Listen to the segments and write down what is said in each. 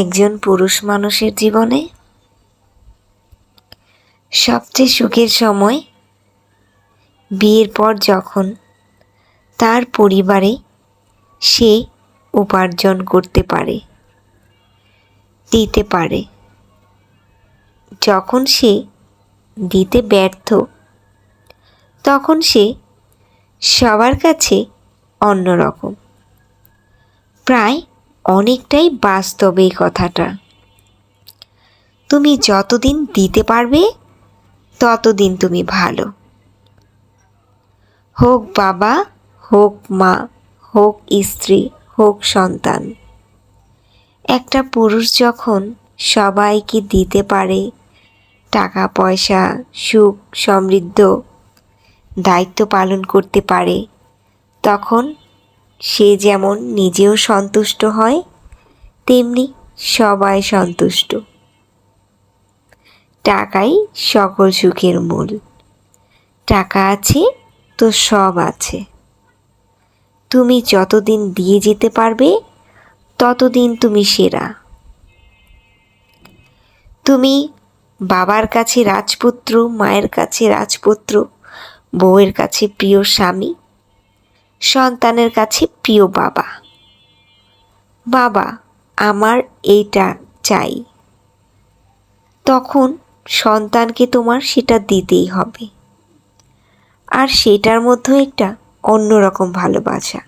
একজন পুরুষ মানুষের জীবনে? সবচেয়ে সুখের সময়, বিয়ের পর যখন তার পরিবারে সে উপার্জন করতে পারে, দিতে পারে, যখন সে দিতে ব্যর্থ, তখন সে সবার কাছে অন্যরকম। প্রায় অনেকটাই বাস্তব এই কথাটা। তুমি যতদিন দিতে পারবে, ততদিন তুমি ভালো। হোক বাবা, হোক মা, হোক স্ত্রী, হোক সন্তান। একটা পুরুষ যখন সবাইকে দিতে পারে, টাকা, পয়সা, সুখ, সমৃদ্ধ, দায়িত্ব পালন করতে পারে, তখন সে যেমন নিজেও সন্তুষ্ট হয়, তেমনি সবাই সন্তুষ্ট। টাকাই সকল সুখের মূল। টাকা আছে তো সব আছে। তুমি যতদিন দিয়ে যেতে পারবে, ততদিন তুমি সেরা। তুমি বাবার কাছে রাজপুত্র, মায়ের কাছে রাজপুত্র, বউয়ের কাছে প্রিয় স্বামী সন্তানের কাছে প্রিয় বাবা। বাবা, আমার এইটা চাই। তখন সন্তানকে তোমার সেটা দিতেই হবে। আর সেটার মধ্যেও একটা অন্যরকম ভালোবাসা।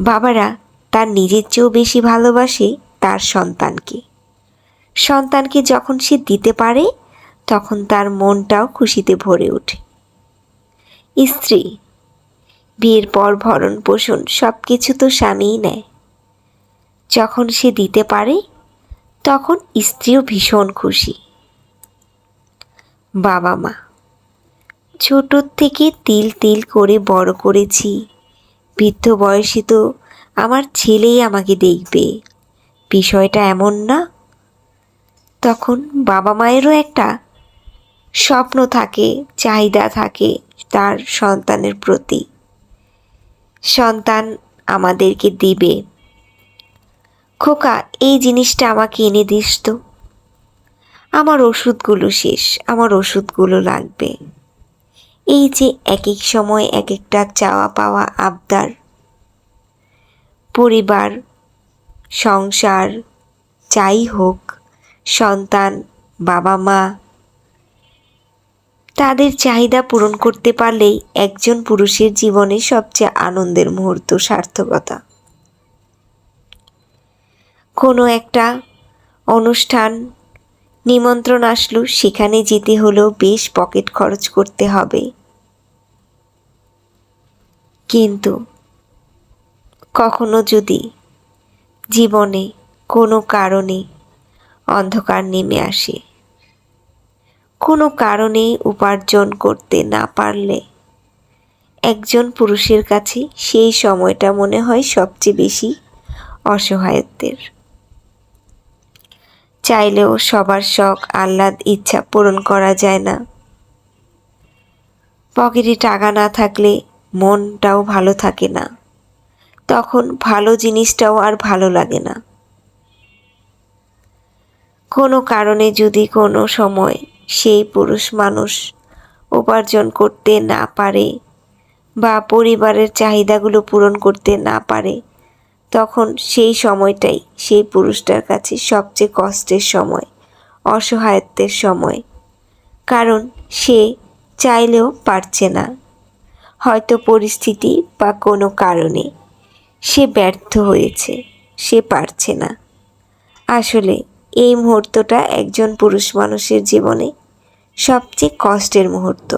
বাবারা, তার নিজের চেয়েও বেশি ভালোবাসে তার সন্তানকে। সন্তানকে যখন সে দিতে পারে, তখন তার মনটাও খুশিতে ভরে ওঠে। স্ত্রী বিয়ের পর ভরণ পোষণ সব কিছু তো স্বামীই নেয়। যখন সে দিতে পারে, তখন স্ত্রীও ভীষণ খুশি। বাবা মা ছোটোর থেকে তিল তিল করে বড় করেছি। বৃদ্ধ বয়সে তো আমার ছেলেই আমাকে দেখবে। বিষয়টা এমন না। তখন বাবা মায়েরও একটা স্বপ্ন থাকে, চাহিদা থাকে তার সন্তানের প্রতি। সন্তান আমাদেরকে দিবে। খোকা, এই জিনিসটা আমাকে এনে দিস তো। আমার ওষুধগুলো শেষ, আমার ওষুধগুলো লাগবে। এই যে এক এক সময় এক একটা চাওয়া পাওয়া আবদার। পরিবার, সংসার, যাই হোক, সন্তান বাবা মা তাদের চাহিদা পূরণ করতে পারলেই একজন পুরুষের জীবনে সবচেয়ে আনন্দের মুহূর্ত সার্থকতা। কোনো একটা অনুষ্ঠান, নিমন্ত্রণ আসলো, সেখানে যেতে হলেও বেশ পকেট খরচ করতে হবে। কিন্তু কখনো যদি জীবনে কোনো কারণে অন্ধকার নেমে আসে কোনো কারণে উপার্জন করতে না পারলে। একজন পুরুষের কাছে সেই সময়টা মনে হয় সবচেয়ে বেশি অসহায়ত্বের। চাইলেও সবার শখ, আহ্লাদ, ইচ্ছা পূরণ করা যায় না। পকেটে টাকা না থাকলে মনটাও ভালো থাকে না। তখন ভালো জিনিসটাও আর ভালো লাগে না। কোনো কারণে যদি কোনো সময় সেই পুরুষ মানুষ উপার্জন করতে না পারে বা পরিবারের চাহিদাগুলো পূরণ করতে না পারে, তখন সেই সময়টাই সেই পুরুষটার কাছে সবচেয়ে কষ্টের সময়, অসহায়ত্বের সময়। কারণ সে চাইলেও পারছে না। হয়তো পরিস্থিতি বা কোনো কারণে সে ব্যর্থ হয়েছে, সে পারছে না। আসলে এই মুহূর্তটা একজন পুরুষ মানুষের জীবনে সবচেয়ে কষ্টের মুহূর্ত।